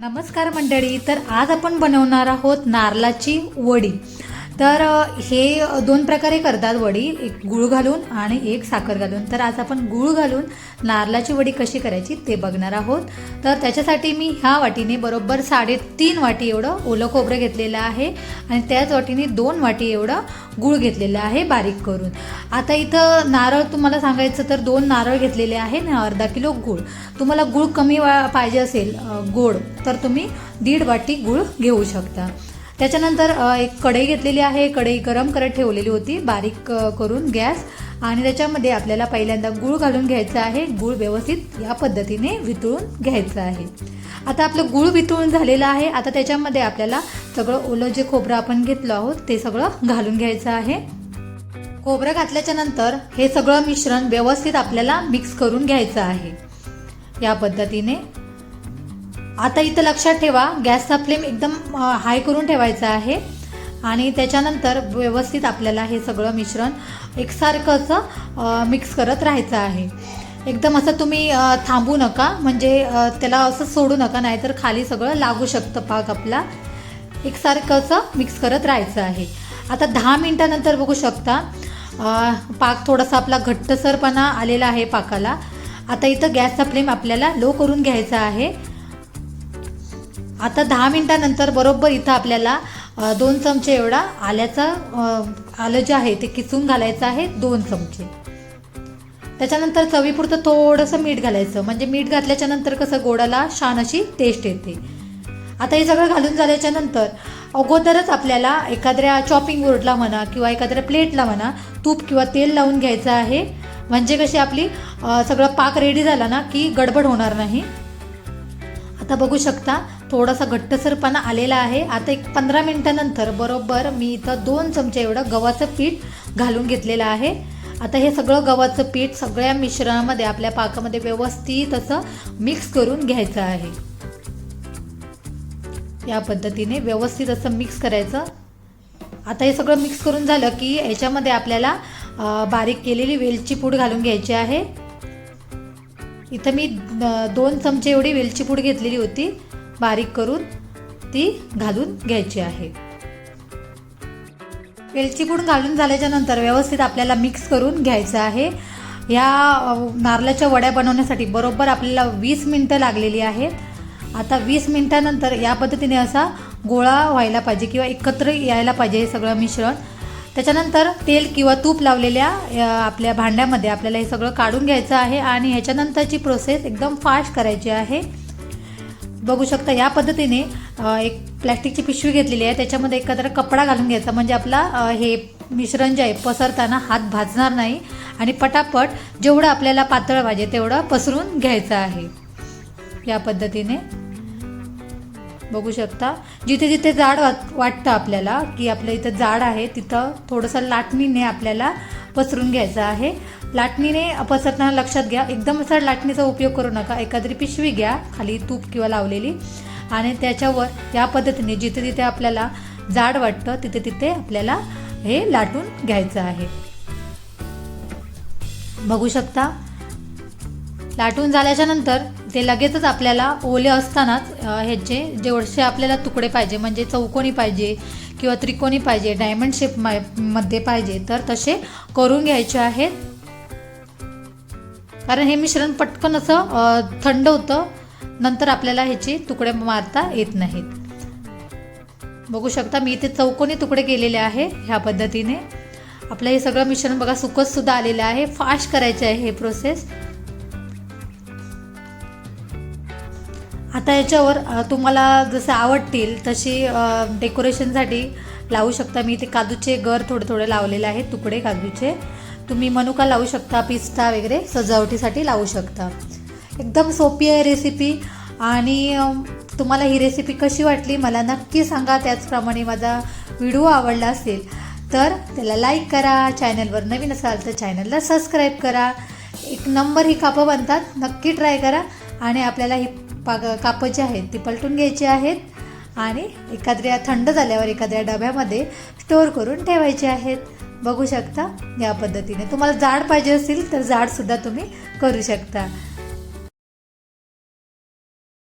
नमस्कार मंडळी तर आज आपण बनवणार आहोत नारळाची वडी. तर हे दोन प्रकारे करतात वडी. एक गुळ घालून आणि एक साखर घालून. तर आज आपण गुळ घालून नारळाची वडी कशी करायची ते बघणार आहोत. तर त्याच्यासाठी मी ह्या वाटीने बरोबर साडेतीन वाटी एवढं ओलं खोबरं घेतलेलं आहे आणि त्याच वाटीने दोन वाटी एवढं गुळ घेतलेलं आहे बारीक करून. आता इथं नारळ तुम्हाला सांगायचं तर दोन नारळ घेतलेले आहे ना अर्धा किलो गूळ. तुम्हाला गूळ कमी वा पाहिजे असेल गोड तर तुम्ही दीड वाटी गूळ घेऊ शकता. त्याच्यानंतर एक कढई घेतलेली आहे. कढई गरम करत ठेवलेली होती. बारीक करून गॅस. आणि त्याच्यामध्ये आपल्याला पहिल्यांदा गूळ घालून घ्यायचं आहे. गूळ व्यवस्थित या पद्धतीने वितळून घ्यायचं आहे. आता आपलं गूळ वितळून झालेलं आहे. आता त्याच्यामध्ये आपल्याला सगळं ओलं जे खोबरं आपण घेतलं आहोत ते सगळं घालून घ्यायचं आहे. खोबरं घातल्याच्या नंतर हे सगळं मिश्रण व्यवस्थित आपल्याला मिक्स करून घ्यायचं आहे. या पद्धतीने आता इथं लक्षात ठेवा गॅसचा फ्लेम एकदम हाय करून ठेवायचा आहे. आणि त्याच्यानंतर व्यवस्थित आपल्याला हे सगळं मिश्रण एकसारखं असं मिक्स करत राहायचं आहे. एकदम असं तुम्ही थांबू नका म्हणजे त्याला असं सोडू नका नाहीतर खाली सगळं लागू शकतं पाक आपला. एकसारखं असं मिक्स करत राहायचं आहे. आता दहा मिनटानंतर बघू शकता पाक थोडासा आपला घट्टसरपणा आलेला आहे पाकाला. आता इथं गॅसचा फ्लेम आपल्याला लो करून घ्यायचा आहे. आता दहा मिनटानंतर बरोबर इथं आपल्याला दोन चमचे एवढा आल्याचा आलं जे आहे ते किसून घालायचं आहे दोन चमचे. त्याच्यानंतर चवीपुरतं थोडंसं मीठ घालायचं. म्हणजे मीठ घातल्याच्या नंतर कसं गोडाला छान अशी टेस्ट येते. आता हे सगळं घालून झाल्याच्यानंतर अगोदरच आपल्याला एखाद्या चॉपिंग बोर्डला म्हणा किंवा एखाद्या प्लेटला म्हणा तूप किंवा तेल लावून घ्यायचं आहे. म्हणजे कशी आपली सगळं पाक रेडी झाला ना की गडबड होणार नाही. आता बघू शकता थोडासा घट्टसरपणा आलेला आहे. आता एक पंधरा मिनटानंतर बरोबर मी इथं दोन चमचे एवढं गव्हाचं पीठ घालून घेतलेलं आहे. आता हे सगळं गव्हाचं पीठ सगळ्या मिश्रणामध्ये आपल्या पाकामध्ये व्यवस्थित असं मिक्स करून घ्यायचं आहे. या पद्धतीने व्यवस्थित असं मिक्स करायचं. आता हे सगळं मिक्स करून झालं की याच्यामध्ये आपल्याला बारीक केलेली वेलची पूड घालून घ्यायची आहे. इथं मी दोन चमचे एवढी वेलची पूड घेतलेली होती. बारीक करून ती घालून घ्यायची आहे. वेलची पूड घालून झाल्याच्यानंतर व्यवस्थित आपल्याला मिक्स करून घ्यायचं आहे. या नारळाच्या वड्या बनवण्यासाठी बरोबर आपल्याला वीस मिनटं लागलेली आहेत. आता वीस मिनटानंतर या पद्धतीने असा गोळा व्हायला पाहिजे किंवा एकत्र यायला पाहिजे हे सगळं मिश्रण. त्याच्यानंतर तेल किंवा तूप लावलेल्या आपल्या भांड्यामध्ये आपल्याला हे सगळं काढून घ्यायचं आहे आणि ह्याच्यानंतरची प्रोसेस एकदम फास्ट करायची आहे. बघू शकता या पद्धतीने एक प्लॅस्टिकची पिशवी घेतलेली आहे. त्याच्यामध्ये एखादा कपडा घालून घ्यायचा. म्हणजे आपला हे मिश्रण जे आहे पसरताना हात भाजणार नाही. आणि पटापट जेवढं आपल्याला पातळ पाहिजे तेवढं पसरून घ्यायचं आहे. या पद्धतीने. बघू शकता. जिथे जिथे जाड वाटतं आपल्याला की आपल्या इथं जाड आहे तिथं थोडंसं लाटणीने आपल्याला पसरून घ्यायचं आहे. लाटणीने पसरताना लक्षात घ्या. एकदम असा लाटणीचा उपयोग करू नका. एखादी पिशवी घ्या खाली तूप किंवा लावलेली. आणि त्याच्यावर या पद्धतीने जिथे तिथे आपल्याला जाड वाटतं तिथे तिथे आपल्याला हे लाटून घ्यायचं आहे. बघू शकता? लाटून झाल्याच्यानंतर ते लगेचच आपल्याला ओले असतानाच ह्याचे जेवढे आपल्याला तुकडे पाहिजे म्हणजे चौकोनी पाहिजे किंवा त्रिकोणी पाहिजे डायमंड शेपमध्ये पाहिजे तर तसे करून घ्यायचे आहेत. कारण हे मिश्रण पटकन असं थंड होतं. नंतर आपल्याला ह्याचे तुकडे मारता येत नाहीत. बघू शकता मी इथे चौकोनी तुकडे केलेले आहे ह्या पद्धतीने. आपलं हे सगळं मिश्रण बघा सुकतसुद्धा आलेलं आहे. फास्ट करायचे आहे हे प्रोसेस आता याच्यावर तुम्हाला जसे आवडतील तशी डेकोरेशनसाठी लावू शकता. मी इथे काजूचे गर थोडे थोडे लावलेले आहेत तुकडे काजूचे. तुम्ही मनुका लावू शकता पिस्ता वगैरे सजावटीसाठी लावू शकता. एकदम सोपी आहे रेसिपी आणि तुम्हाला ही रेसिपी कशी वाटली मला नक्की सांगा. त्याचप्रमाणे माझा व्हिडिओ आवडला असेल तर त्याला लाईक करा. चॅनलवर नवीन असाल तर चॅनलला सबस्क्राईब करा. एक नंबर ही कापं बनतात. नक्की ट्राय करा. आणि आपल्याला ही पाग कापं जी आहेत ती पलटून घ्यायची आहेत. आणि एखाद्या थंड झाल्यावर एखाद्या डब्यामध्ये स्टोअर करून ठेवायचे आहेत. बघू शकता या पद्धतीने. तुम्हाला जाड पाहिजे असेल तर जाडसुद्धा तुम्ही करू शकता.